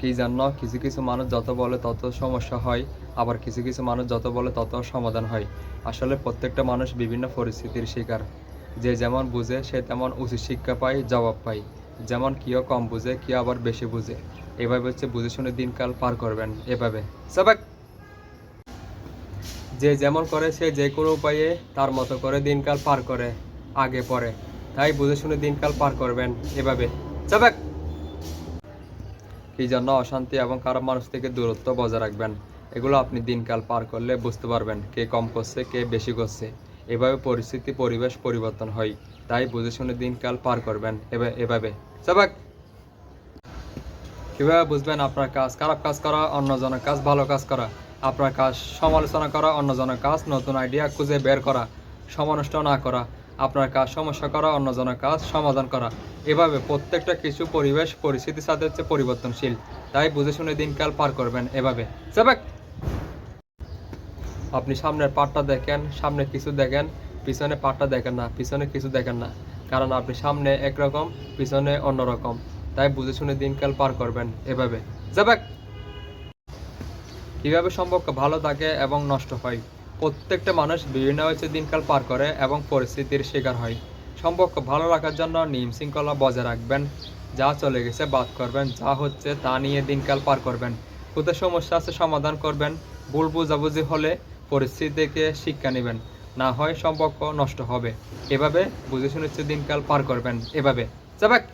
কি জন্য কিছু কিছু মানুষ যত বলে তত সমস্যা হয়, আবার কিছু কিছু মানুষ যত বলে তত সমাধান হয়। আসলে প্রত্যেকটা মানুষ বিভিন্ন পরিস্থিতির শিকার। যে যেমন বুঝে, সে তেমন উচিত শিক্ষা পায়, জবাব পায়। যেমন কেউ কম বুঝে, কেউ আবার বেশি বুঝে। এভাবে হচ্ছে বুঝে শুনে দিনকাল পার করবেন, এভাবে। সবাই যে যেমন করে, সে যে কোনো উপায়ে তার মতো করে দিনকাল পার করে, আগে পরে। তাই বুঝে শুনে দিনকাল পার করবেন, এভাবে। সবাই কি জন্য অশান্তি এবং খারাপ মানুষ থেকে দূরত্ব বজায় রাখবেন। এগুলো আপনি দিনকাল পার করলে বুঝতে পারবেন কে কম করছে, কে বেশি করছে। এভাবে পরিস্থিতি, পরিবেশ পরিবর্তন হয়। তাই বুঝে শুনে দিনকাল পার করবেন এভাবে এভাবে। সবাক! কীভাবে বুঝবেন আপনার কাজ? খারাপ কাজ করা, অন্যজনের কাজ ভালো কাজ করা। আপনার কাজ সমালোচনা করা, অন্যজনের কাজ নতুন আইডিয়া খুঁজে বের করা। সমানষ্ট না করা। আপনার কাজ, সমস্যা করা, অন্যজনের কাজ, সমাধান করা। এভাবে প্রত্যেকটা কিছু পরিবেশ পরিস্থিতির সাথে হচ্ছে পরিবর্তনশীল। তাই বুঝে শুনে দিনকাল পার করবেন এভাবে। আপনি সামনের পাটটা দেখেন, সামনে কিছু দেখেন, পিছনে পাটটা দেখেন না, পিছনে কিছু দেখেন না। কারণ আপনি সামনে একরকম, পিছনে অন্যরকম। তাই বুঝে শুনে দিনকাল পার করবেন এভাবে। যাবেক কীভাবে সম্পর্ক ভালো থাকে এবং নষ্ট হয়? প্রত্যেকটা মানুষ বিভিন্ন হচ্ছে দিনকাল পার করে এবং পরিস্থিতির শিকার হয়। সম্পর্ক ভালো রাখার জন্য নিয়ম শৃঙ্খলা বজায় রাখবেন, যা চলে গেছে বাদ করবেন, যা হচ্ছে তা নিয়ে দিনকাল পার করবেন। কোথায় সমস্যা আছে সমাধান করবেন, ভুল বুঝাবুঝি হলে পরিস্থিতি থেকে শিক্ষা নেবেন। না হয় সম্পর্ক নষ্ট হবে। এভাবে বুঝে শুনে হচ্ছে দিনকাল পার করবেন। এভাবে। যাবেক।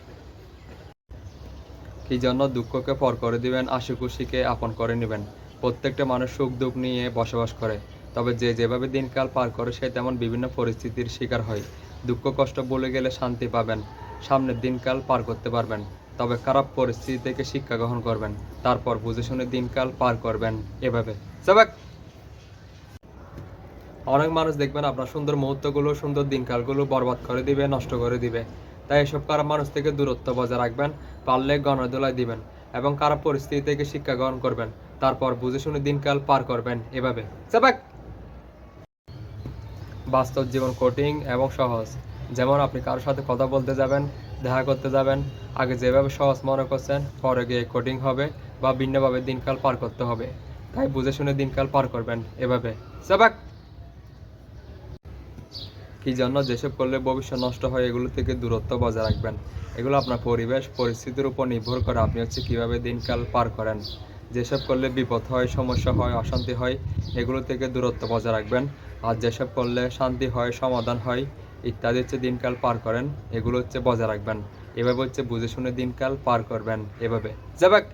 কি জন্য দুঃখকে পর করে দিবেন, আশু খুশিকে আপন করে নেবেন। প্রত্যেকটা মানুষ সুখ দুঃখ নিয়ে বসবাস করে। তবে যে যেভাবে দিনকাল পার করে, সে তেমন বিভিন্ন পরিস্থিতির শিকার হয়। দুঃখ, কষ্ট বলে গেলে শান্তি পাবেন, সামনের দিনকাল পার করতে পারবেন। তবে খারাপ পরিস্থিতি থেকে শিক্ষা গ্রহণ করবেন, তারপর বুঝে শুনে দিনকাল পার করবেন এভাবে। অনেক মানুষ দেখবেন আপনার সুন্দর মুহূর্তগুলো, সুন্দর দিনকালগুলো বরবাদ করে দিবে, নষ্ট করে দিবে। তাই এসব খারাপ মানুষ থেকে দূরত্ব বজায় রাখবেন, পারলে গণদোলায় দিবেন এবং খারাপ পরিস্থিতি থেকে শিক্ষা গ্রহণ করবেন, তারপর বুঝে শুনে দিনকাল পার করবেন এভাবে। চাপাক বাস্তব জীবন কঠিন এবং সহজ। যেমন আপনি কারোর সাথে কথা বলতে যাবেন, দেখা করতে যাবেন, আগে যেভাবে সহজ মনে করছেন, পরে গিয়ে কঠিন হবে বা ভিন্নভাবে দিনকাল পার করতে হবে। তাই বুঝে শুনে দিনকাল পার করবেন এভাবে। কি জন্য যেসব করলে ভবিষ্যৎ নষ্ট হয়, এগুলো থেকে দূরত্ব বজায় রাখবেন। এগুলো আপনার পরিবেশ, পরিস্থিতির উপর নির্ভর করে আপনি হচ্ছে কীভাবে দিনকাল পার করেন। যেসব করলে বিপদ হয়, সমস্যা হয়, অশান্তি হয়, এগুলো থেকে দূরত্ব বজায় রাখবেন। আর যেসব করলে শান্তি হয়, সমাধান হয়, ইত্যাদি হচ্ছে দিনকাল পার করেন, এগুলো হচ্ছে বজায় রাখবেন। এভাবে হচ্ছে বুঝে শুনে দিনকাল পার করবেন, এভাবে। যাবেক